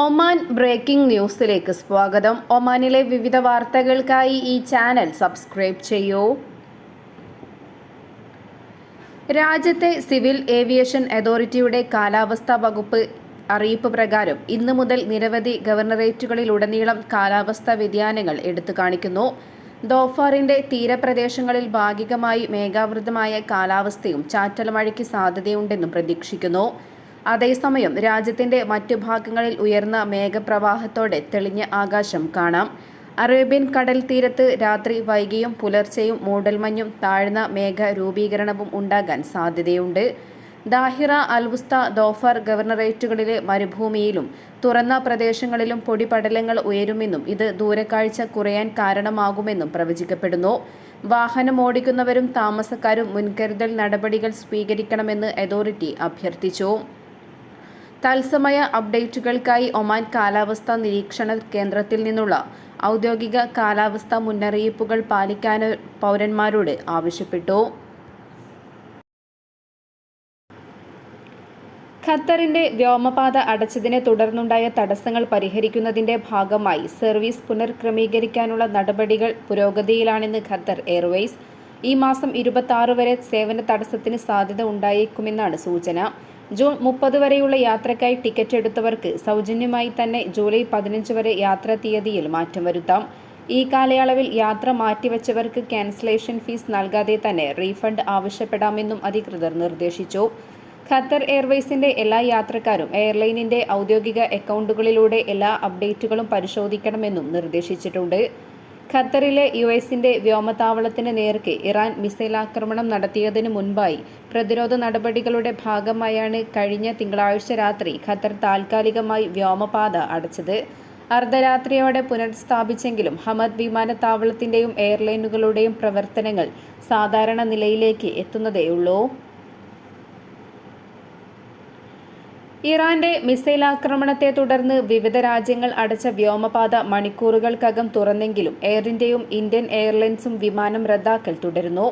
Oman breaking ന്യൂസിലേക്ക് സ്വാഗതം. ഒമാനിലെ വിവിധ വാർത്തകൾക്കായി ഈ ചാനൽ സബ്സ്ക്രൈബ് ചെയ്യൂ. രാജ്യത്തെ സിവിൽ ഏവിയേഷൻ അതോറിറ്റിയുടെ കാലാവസ്ഥാ വകുപ്പ് അറിയിപ്പ് പ്രകാരം ഇന്നു മുതൽ നിരവധി ഗവർണറേറ്റുകളിലുടനീളം കാലാവസ്ഥാ വ്യതിയാനങ്ങൾ എടുത്തു കാണിക്കുന്നു. ദോഫാറിന്റെ തീരപ്രദേശങ്ങളിൽ ഭാഗികമായി മേഘാവൃതമായ കാലാവസ്ഥയും ചാറ്റൽ മഴയ്ക്ക് സാധ്യതയുണ്ടെന്നും പ്രതീക്ഷിക്കുന്നു. അതേസമയം രാജ്യത്തിന്റെ മറ്റു ഭാഗങ്ങളിൽ ഉയർന്ന മേഘപ്രവാഹത്തോടെ തെളിഞ്ഞ ആകാശം കാണാം. അറേബ്യൻ കടൽ തീരത്ത് രാത്രി വൈകിയും പുലർച്ചെയും മൂടൽമഞ്ഞും താഴ്ന്ന മേഘ രൂപീകരണവും ഉണ്ടാകാൻ സാധ്യതയുണ്ട്. ദാഹിറ അൽവുസ്ത ദോഫർ ഗവർണറേറ്റുകളിലെ മരുഭൂമിയിലും തുറന്ന പ്രദേശങ്ങളിലും പൊടിപടലങ്ങൾ ഉയരുമെന്നും ഇത് ദൂരക്കാഴ്ച കുറയാൻ കാരണമാകുമെന്നും പ്രവചിക്കപ്പെടുന്നു. വാഹനം ഓടിക്കുന്നവരും താമസക്കാരും മുൻകരുതൽ നടപടികൾ സ്വീകരിക്കണമെന്ന് അതോറിറ്റി അഭ്യർത്ഥിച്ചു. തത്സമയ അപ്ഡേറ്റുകൾക്കായി ഒമാൻ കാലാവസ്ഥാ നിരീക്ഷണ കേന്ദ്രത്തിൽ നിന്നുള്ള ഔദ്യോഗിക കാലാവസ്ഥാ മുന്നറിയിപ്പുകൾ പാലിക്കാൻ പൗരന്മാരോട് ആവശ്യപ്പെട്ടു. ഖത്തറിന്റെ വ്യോമപാത അടച്ചതിനെ തുടർന്നുണ്ടായ തടസ്സങ്ങൾ പരിഹരിക്കുന്നതിന്റെ ഭാഗമായി സർവീസ് പുനർക്രമീകരിക്കാനുള്ള നടപടികൾ പുരോഗതിയിലാണെന്ന് ഖത്തർ എയർവേസ്. ഈ മാസം ഇരുപത്തി വരെ സേവന തടസ്സത്തിന് സാധ്യത ഉണ്ടായേക്കുമെന്നാണ് സൂചന. ജൂൺ മുപ്പത് വരെയുള്ള യാത്രയ്ക്കായി ടിക്കറ്റ് എടുത്തവർക്ക് സൗജന്യമായി തന്നെ ജൂലൈ പതിനഞ്ച് വരെ യാത്രാ തീയതിയിൽ മാറ്റം വരുത്താം. ഈ കാലയളവിൽ യാത്ര മാറ്റിവെച്ചവർക്ക് ക്യാൻസലേഷൻ ഫീസ് നൽകാതെ തന്നെ റീഫണ്ട് ആവശ്യപ്പെടാമെന്നും അധികൃതർ നിർദ്ദേശിച്ചു. ഖത്തർ എയർവേസിന്റെ എല്ലാ യാത്രക്കാരും എയർലൈനിന്റെ ഔദ്യോഗിക അക്കൗണ്ടുകളിലൂടെ എല്ലാ അപ്ഡേറ്റുകളും പരിശോധിക്കണമെന്നും നിർദ്ദേശിച്ചിട്ടുണ്ട്. ഖത്തറിലെ യു എസിന്റെ വ്യോമതാവളത്തിന് നേർക്ക് ഇറാൻ മിസൈൽ ആക്രമണം നടത്തിയതിനു മുൻപായി പ്രതിരോധ നടപടികളുടെ ഭാഗമായാണ് കഴിഞ്ഞ തിങ്കളാഴ്ച രാത്രി ഖത്തർ താൽക്കാലികമായി വ്യോമപാത അടച്ചത്. അർദ്ധരാത്രിയോടെ പുനഃസ്ഥാപിച്ചെങ്കിലും ഹമദ് വിമാനത്താവളത്തിന്റെയും എയർലൈനുകളുടെയും പ്രവർത്തനങ്ങൾ സാധാരണ നിലയിലേക്ക് എത്തുന്നതേയുള്ളൂ. ഇറാന്റെ മിസൈൽ ആക്രമണത്തെ തുടർന്ന് വിവിധ രാജ്യങ്ങൾ അടച്ച വ്യോമപാത മണിക്കൂറുകൾക്കകം തുറന്നെങ്കിലും എയർ ഇന്ത്യയും ഇന്ത്യൻ എയർലൈൻസും വിമാനം റദ്ദാക്കൽ തുടരുന്നു.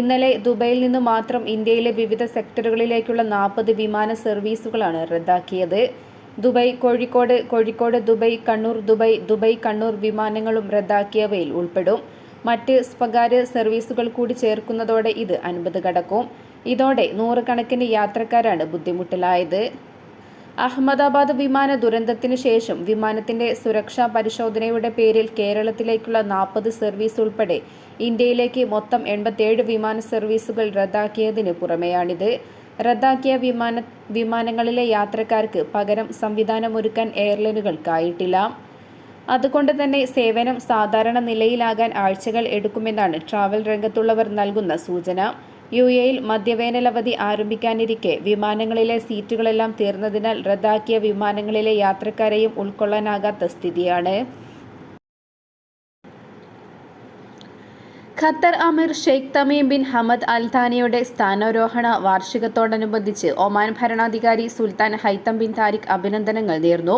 ഇന്നലെ ദുബൈയിൽ നിന്ന് മാത്രം ഇന്ത്യയിലെ വിവിധ സെക്ടറുകളിലേക്കുള്ള നാൽപ്പത് വിമാന സർവീസുകളാണ് റദ്ദാക്കിയത്. Dubai Kozhikode Kozhikode Dubai Kannur Dubai Dubai Kannur വിമാനങ്ങളും റദ്ദാക്കിയവയിൽ ഉൾപ്പെടും. മറ്റ് സ്വകാര്യ സർവീസുകൾ കൂടി ചേർക്കുന്നതോടെ ഇത് അൻപത് കടക്കും. ഇതോടെ നൂറുകണക്കിന് യാത്രക്കാരാണ് ബുദ്ധിമുട്ടിലായത്. അഹമ്മദാബാദ് വിമാന ദുരന്തത്തിന് ശേഷം വിമാനത്തിന്റെ സുരക്ഷാ പരിശോധനയുടെ പേരിൽ കേരളത്തിലേക്കുള്ള നാൽപ്പത് സർവീസ് ഉൾപ്പെടെ ഇന്ത്യയിലേക്ക് മൊത്തം എൺപത്തിയേഴ് വിമാന സർവീസുകൾ റദ്ദാക്കിയതിന് പുറമെയാണിത്. റദ്ദാക്കിയ വിമാന വിമാനങ്ങളിലെ യാത്രക്കാർക്ക് പകരം സംവിധാനമൊരുക്കാൻ എയർലൈനുകൾക്കായിട്ടില്ല. അതുകൊണ്ട് തന്നെ സേവനം സാധാരണ നിലയിലാകാൻ ആഴ്ചകൾ എടുക്കുമെന്നാണ് ട്രാവൽ രംഗത്തുള്ളവർ നൽകുന്ന സൂചന. യു എയിൽ മധ്യവേനലവധി ആരംഭിക്കാനിരിക്കെ വിമാനങ്ങളിലെ സീറ്റുകളെല്ലാം തീർന്നതിനാൽ റദ്ദാക്കിയ വിമാനങ്ങളിലെ യാത്രക്കാരെയും ഉൾക്കൊള്ളാനാകാത്ത സ്ഥിതിയാണ്. ഖത്തർ അമീർ Sheikh Tamim bin Hamad Al താനിയുടെ സ്ഥാനാരോഹണ വാർഷികത്തോടനുബന്ധിച്ച് ഒമാൻ ഭരണാധികാരി സുൽത്താൻ ഹൈത്തം ബിൻ താരിഖ് അഭിനന്ദനങ്ങൾ നേർന്നു.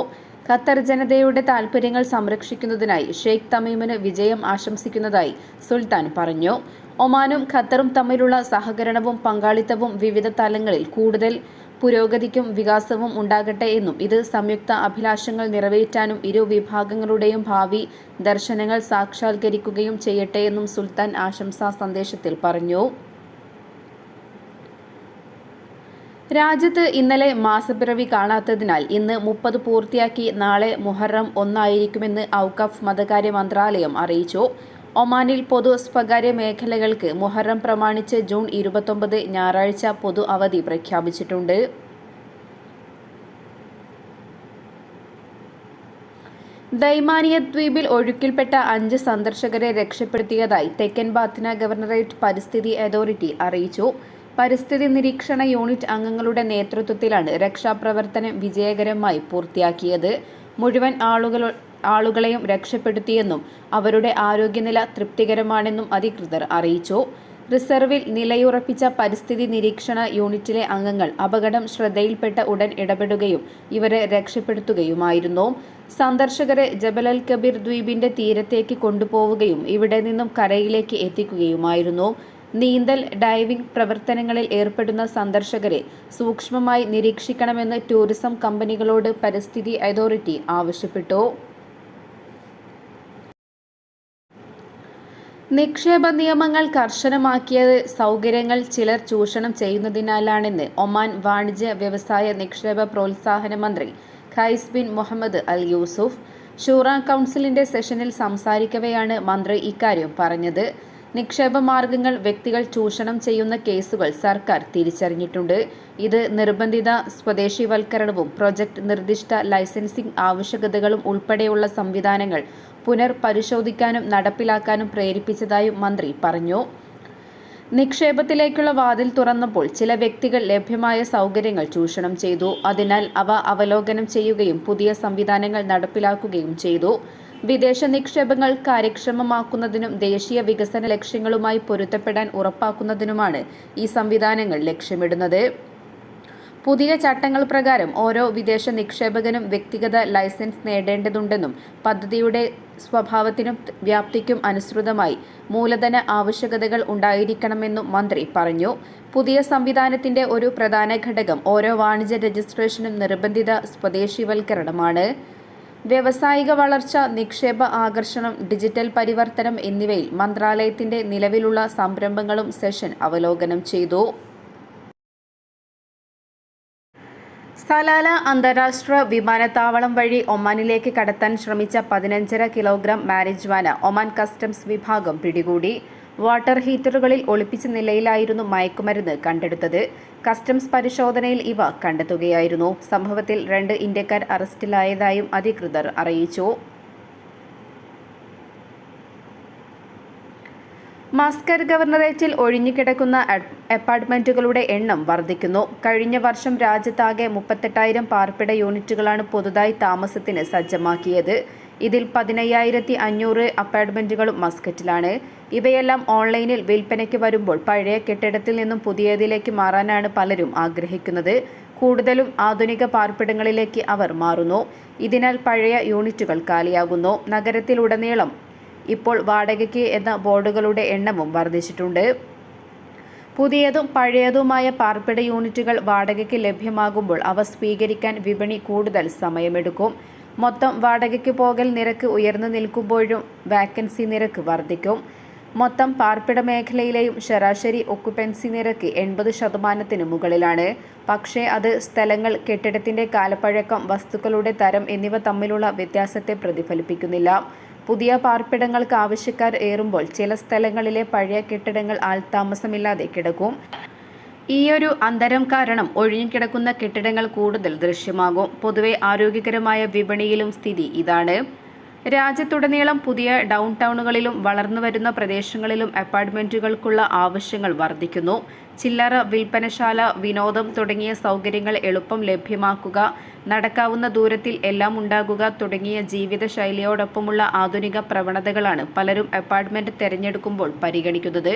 ഖത്തർ ജനതയുടെ താൽപ്പര്യങ്ങൾ സംരക്ഷിക്കുന്നതിനായി ഷെയ്ഖ് തമീമിന് വിജയം ആശംസിക്കുന്നതായി സുൽത്താൻ പറഞ്ഞു. ഒമാനും ഖത്തറും തമ്മിലുള്ള സഹകരണവും പങ്കാളിത്തവും വിവിധ തലങ്ങളിൽ കൂടുതൽ പുരോഗതിക്കും വികാസവും ഉണ്ടാകട്ടെ എന്നും ഇത് സംയുക്ത അഭിലാഷങ്ങൾ നിറവേറ്റാനും ഇരു വിഭാഗങ്ങളുടെയും ഭാവി ദർശനങ്ങൾ സാക്ഷാത്കരിക്കുകയും ചെയ്യട്ടെ എന്നും സുൽത്താൻ ആശംസാ സന്ദേശത്തിൽ പറഞ്ഞു. രാജ്യത്ത് ഇന്നലെ മാസപ്പിറവി കാണാത്തതിനാൽ ഇന്ന് മുപ്പത് പൂർത്തിയാക്കി നാളെ മുഹറം ഒന്നായിരിക്കുമെന്ന് ഔക്കഫ് മതകാര്യ മന്ത്രാലയം അറിയിച്ചു. ഒമാനിൽ പൊതു സ്വകാര്യ മേഖലകൾക്ക് മുഹറം പ്രമാണിച്ച് ജൂൺ ഇരുപത്തൊമ്പത് ഞായറാഴ്ച പൊതു അവധി പ്രഖ്യാപിച്ചിട്ടുണ്ട്. ദൈമാനിയ ദ്വീപിൽ ഒഴുക്കിൽപ്പെട്ട അഞ്ച് സന്ദർശകരെ രക്ഷപ്പെടുത്തിയതായി തെക്കൻ ബാത്തിന ഗവർണറേറ്റ് പരിസ്ഥിതി അതോറിറ്റി അറിയിച്ചു. പരിസ്ഥിതി നിരീക്ഷണ യൂണിറ്റ് അംഗങ്ങളുടെ നേതൃത്വത്തിലാണ് രക്ഷാപ്രവർത്തനം വിജയകരമായി പൂർത്തിയാക്കിയത്. മുഴുവൻ ആളുകൾ ആളുകളെയും രക്ഷപ്പെടുത്തിയെന്നും അവരുടെ ആരോഗ്യനില തൃപ്തികരമാണെന്നും അധികൃതർ അറിയിച്ചു. റിസർവിൽ നിലയുറപ്പിച്ച പരിസ്ഥിതി നിരീക്ഷണ യൂണിറ്റിലെ അംഗങ്ങൾ അപകടം ശ്രദ്ധയിൽപ്പെട്ട ഉടൻ ഇടപെടുകയും ഇവരെ രക്ഷപ്പെടുത്തുകയുമായിരുന്നു. സന്ദർശകരെ ജബലൽ കബീർ ദ്വീപിന്റെ തീരത്തേക്ക് കൊണ്ടുപോവുകയും ഇവിടെ നിന്നും കരയിലേക്ക് എത്തിക്കുകയുമായിരുന്നു. നീന്തൽ ഡൈവിംഗ് പ്രവർത്തനങ്ങളിൽ ഏർപ്പെടുന്ന സന്ദർശകരെ സൂക്ഷ്മമായി നിരീക്ഷിക്കണമെന്ന് ടൂറിസം കമ്പനികളോട് പരിസ്ഥിതി അതോറിറ്റി ആവശ്യപ്പെട്ടു. നിക്ഷേപ നിയമങ്ങൾ കർശനമാക്കിയത് സൗകര്യങ്ങൾ ചിലർ ചൂഷണം ചെയ്യുന്നതിനാലാണെന്ന് ഒമാൻ വാണിജ്യ വ്യവസായ നിക്ഷേപ പ്രോത്സാഹന മന്ത്രി Qais bin Muhammad Al Yusuf. Shura കൗൺസിലിന്റെ സെഷനിൽ സംസാരിക്കവെയാണ് മന്ത്രി ഇക്കാര്യം പറഞ്ഞത്. നിക്ഷേപ മാർഗങ്ങൾ വ്യക്തികൾ ചൂഷണം ചെയ്യുന്ന കേസുകൾ സർക്കാർ തിരിച്ചറിഞ്ഞിട്ടുണ്ട്. ഇത് നിർബന്ധിത സ്വദേശിവൽക്കരണവും പ്രൊജക്ട് നിർദ്ദിഷ്ട ലൈസൻസിംഗ് ആവശ്യകതകളും ഉൾപ്പെടെയുള്ള സംവിധാനങ്ങൾ പുനർപരിശോധിക്കാനും നടപ്പിലാക്കാനും പ്രേരിപ്പിച്ചതായും മന്ത്രി പറഞ്ഞു. നിക്ഷേപത്തിലേക്കുള്ള വാതിൽ തുറന്നപ്പോൾ ചില വ്യക്തികൾ ലഭ്യമായ സൗകര്യങ്ങൾ ചൂഷണം ചെയ്തു. അതിനാൽ അവ അവലോകനം ചെയ്യുകയും പുതിയ സംവിധാനങ്ങൾ നടപ്പിലാക്കുകയും ചെയ്തു. വിദേശ നിക്ഷേപങ്ങൾ കാര്യക്ഷമമാക്കുന്നതിനും ദേശീയ വികസന ലക്ഷ്യങ്ങളുമായി പൊരുത്തപ്പെടാൻ ഉറപ്പാക്കുന്നതിനുമാണ് ഈ സംവിധാനങ്ങൾ ലക്ഷ്യമിടുന്നത്. പുതിയ ചട്ടങ്ങൾ പ്രകാരം ഓരോ വിദേശ നിക്ഷേപകനും വ്യക്തിഗത ലൈസൻസ് നേടേണ്ടതുണ്ടെന്നും പദ്ധതിയുടെ സ്വഭാവത്തിനും വ്യാപ്തിക്കും അനുസൃതമായി മൂലധന ആവശ്യകതകൾ ഉണ്ടായിരിക്കണമെന്നും മന്ത്രി പറഞ്ഞു. പുതിയ സംവിധാനത്തിന്റെ ഒരു പ്രധാന ഘടകം ഓരോ വാണിജ്യ രജിസ്ട്രേഷനും നിർബന്ധിത സ്വദേശിവൽക്കരണമാണ്. വ്യവസായിക വളർച്ച നിക്ഷേപ ആകർഷണം ഡിജിറ്റൽ പരിവർത്തനം എന്നിവയിൽ മന്ത്രാലയത്തിന്റെ നിലവിലുള്ള സംരംഭങ്ങളും സെഷൻ അവലോകനം ചെയ്തു. സലാല അന്താരാഷ്ട്ര വിമാനത്താവളം വഴി ഒമാനിലേക്ക് കടത്താൻ ശ്രമിച്ച പതിനഞ്ചര കിലോഗ്രാം മാരിജ്വാന ഒമാൻ കസ്റ്റംസ് വിഭാഗം പിടികൂടി. വാട്ടർ ഹീറ്ററുകളിൽ ഒളിപ്പിച്ച നിലയിലായിരുന്നു മയക്കുമരുന്ന് കണ്ടെടുത്തത്. കസ്റ്റംസ് പരിശോധനയിൽ ഇവ കണ്ടെത്തുകയായിരുന്നു. സംഭവത്തിൽ രണ്ട് ഇന്ത്യക്കാർ അറസ്റ്റിലായതായും അധികൃതർ അറിയിച്ചു. മസ്കർ ഗവർണറേറ്റിൽ ഒഴിഞ്ഞുകിടക്കുന്ന അപ്പാർട്ട്മെന്റുകളുടെ എണ്ണം വർദ്ധിക്കുന്നു. കഴിഞ്ഞ വർഷം രാജ്യത്താകെ മുപ്പത്തെട്ടായിരം പാർപ്പിട യൂണിറ്റുകളാണ് പുതുതായി താമസത്തിന് സജ്ജമാക്കിയത്. ഇതിൽ പതിനയ്യായിരത്തി അഞ്ഞൂറ് അപ്പാർട്ട്മെന്റുകളും മസ്കറ്റിലാണ്. ഇവയെല്ലാം ഓൺലൈനിൽ വിൽപ്പനയ്ക്ക് വരുമ്പോൾ പഴയ കെട്ടിടത്തിൽ നിന്നും പുതിയതിലേക്ക് മാറാനാണ് പലരും ആഗ്രഹിക്കുന്നത്. കൂടുതലും ആധുനിക പാർപ്പിടങ്ങളിലേക്ക് അവർ മാറുന്നു. ഇതിനാൽ പഴയ യൂണിറ്റുകൾ കാലിയാകുന്നു. നഗരത്തിലുടനീളം ഇപ്പോൾ വാടകയ്ക്ക് എന്ന ബോർഡുകളുടെ എണ്ണവും വർദ്ധിച്ചിട്ടുണ്ട്. പുതിയതും പഴയതുമായ പാർപ്പിട യൂണിറ്റുകൾ വാടകയ്ക്ക് ലഭ്യമാകുമ്പോൾ അവ സ്വീകരിക്കാൻ വിപണി കൂടുതൽ സമയമെടുക്കും. മൊത്തം വാടകയ്ക്ക് പോകൽ നിരക്ക് ഉയർന്നു നിൽക്കുമ്പോഴും വാക്കൻസി നിരക്ക് വർദ്ധിക്കും. മൊത്തം പാർപ്പിട മേഖലയിലെയും ശരാശരി ഒക്കുപെൻസി നിരക്ക് എൺപത് ശതമാനത്തിന് മുകളിലാണ്. പക്ഷേ അത് സ്ഥലങ്ങൾ കെട്ടിടത്തിന്റെ കാലപ്പഴക്കം വസ്തുക്കളുടെ തരം എന്നിവ തമ്മിലുള്ള വ്യത്യാസത്തെ പ്രതിഫലിപ്പിക്കുന്നില്ല. പുതിയ പാർപ്പിടങ്ങൾക്ക് ആവശ്യക്കാർ ഏറുമ്പോൾ ചില സ്ഥലങ്ങളിലെ പഴയ കെട്ടിടങ്ങൾ ആൾതാമസമില്ലാതെ കിടക്കും. ഈയൊരു അന്തരം കാരണം ഒഴിഞ്ഞുകിടക്കുന്ന കെട്ടിടങ്ങൾ കൂടുതൽ ദൃശ്യമാകും. പൊതുവെ ആരോഗ്യകരമായ വിപണിയിലും സ്ഥിതി ഇതാണ്. രാജ്യത്തുടനീളം പുതിയ ഡൗൺ ടൗണുകളിലും വളർന്നുവരുന്ന പ്രദേശങ്ങളിലും അപ്പാർട്ട്മെന്റുകൾക്കുള്ള ആവശ്യങ്ങൾ വർദ്ധിക്കുന്നു. ചില്ലറ വിൽപ്പനശാല വിനോദം തുടങ്ങിയ സൗകര്യങ്ങൾ എളുപ്പം ലഭ്യമാക്കുക നടക്കാവുന്ന ദൂരത്തിൽ എല്ലാം ഉണ്ടാകുക തുടങ്ങിയ ജീവിതശൈലിയോടൊപ്പമുള്ള ആധുനിക പ്രവണതകളാണ് പലരും അപ്പാർട്ട്മെന്റ് തിരഞ്ഞെടുക്കുമ്പോൾ പരിഗണിക്കുന്നത്.